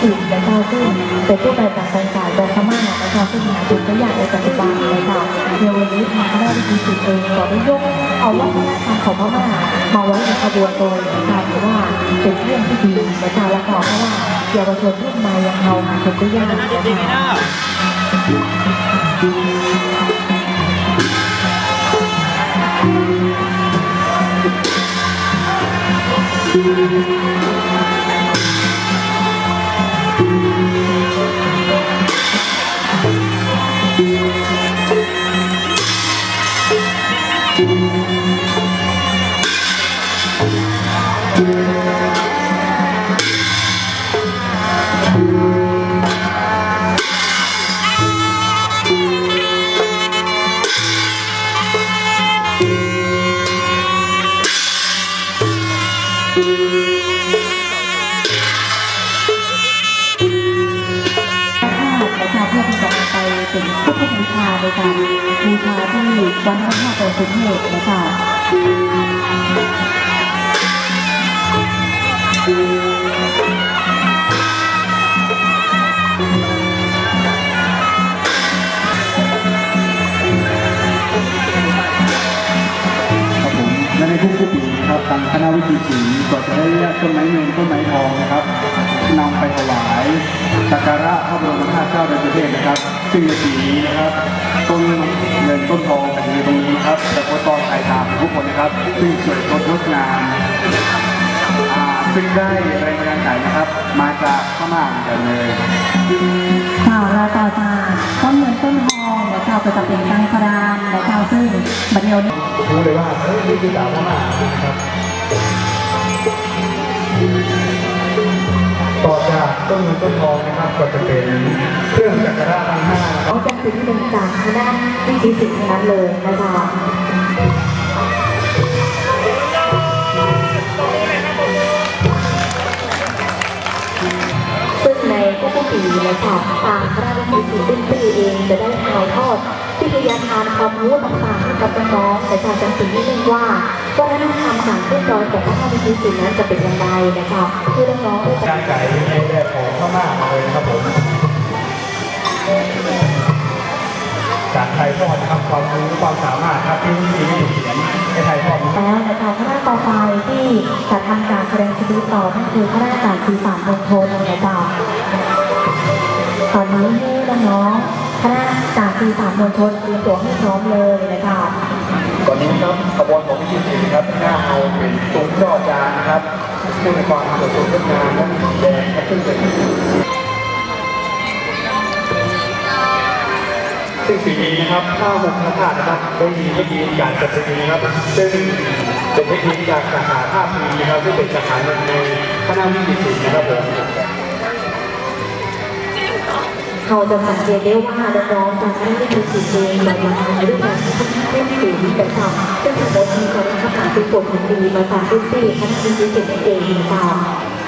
ถิ่นนะคะซึ่งเป็นผู้แปลจากการจ่ายจากพม่านะคะซึ่งหาจุดตัวอย่างในปัจจุบันเลยค่ะในวันนี้ทางคณะวิทยาศาสตรเองก็ได้ยกเอาวัฒนธรรมของพม่ามาไว้ในขบวนโดยนะคะถือว่าเป็นเรื่องที่ดีนะคะแล้วก็เพราะว่าเยาวชนรุ่นใหม่อย่างเราหาจุดตัวอย่างนะคะ พ เป็นพุทธบูชาในการบูชาที่วัดพระธาตุดอยสุเทพนะคะและในทุกๆปีนะครับทางคณะวิทยาศาสตร์ก็จะได้เลือกต้นไม้เงินต้นไม้ทองนะครับนำไปถวายสักการะ นะครับซึ่งในปีนี้นะครับต้นเงินต้นทองอยู่ตรงนี้ครับแต่ก็ต้องถ่ายตามทุกคนนะครับซึ่งสวยสดงดงามอ่าซึ่งได้แรงบันดาลใจนะครับ มาจากพม่าเหมือนกันเลยค่ะแล้วต่อจากต้นเงินต้นทองนะคะก็จะเป็นตังสรานนะคะซึ่งบัดเดียวนี้รู้เลยว่าเฮ้ยนี่คือดาวพม่านะครับ ต้นเงินต้นทองนะครับ ก็จะเป็นเครื่องจักรราชทั้งห้านะครับเขาจะถึงเป็นจากคณะวิทยาศาสตร์ทั้งนั้นเลยนะคะซึ่งในทุกๆปีนะคะทางคณะวิทยาศาสตร์สิ้นปีเองจะได้ถ่ายทอด วิทยาทานความรู้ต่างๆให้กับน้องๆในการจำสิ่งที่เรียกว่าวัฒนธรรมการขึ้นดอยของคณะวิทยาศาสตร์นั้นจะเป็นย่างไรนะคะเพื่อน้องๆได้การไก่ในแบบของพม่าเลยนะครับผมจากไทยทอดครับความรู้ความสามารถครับที่มีวิธีเขียนให้ไทยทอดแล้วนะคะคณะต่อไปที่จะทำการแสดงชีวิตต่อนั่นคือคณะการสื่อสารมวลชนนะคะตอนนี้ให้น้องๆ คณะการสื่อสารมวลชนเตรียมตัวให้พร้อมเลยนะคะตอนนี้ครับขบวนของที่สี่ครับหน้าเอาเป็นตุ้งยอดจานนะครับซึ่งในความสวยสดงดงามและสีแดงครับซึ่งเป็นซึ่งปีนี้นะครับข้าวมุกพระธาตุนะครับได้มีเทคนิคการจัดสีนะครับ ซึ่งเป็นเทคนิคจากสาขาภาพพีนะครับซึ่งเป็นสาขาหนึ่งในคณะวิทยาศาสตร์นะครับผม เขาจะสังเกตได้ว่าน้องๆจากคณะวิทยาศาสตร์เองมามาในรูปแบบที่เล่นสีแต่ค่ะซึ่งสมมติมีการทำงานเป็นบทของดีมาจากรุ่นพี่คณะวิทยาศาสตร์เองนะคะ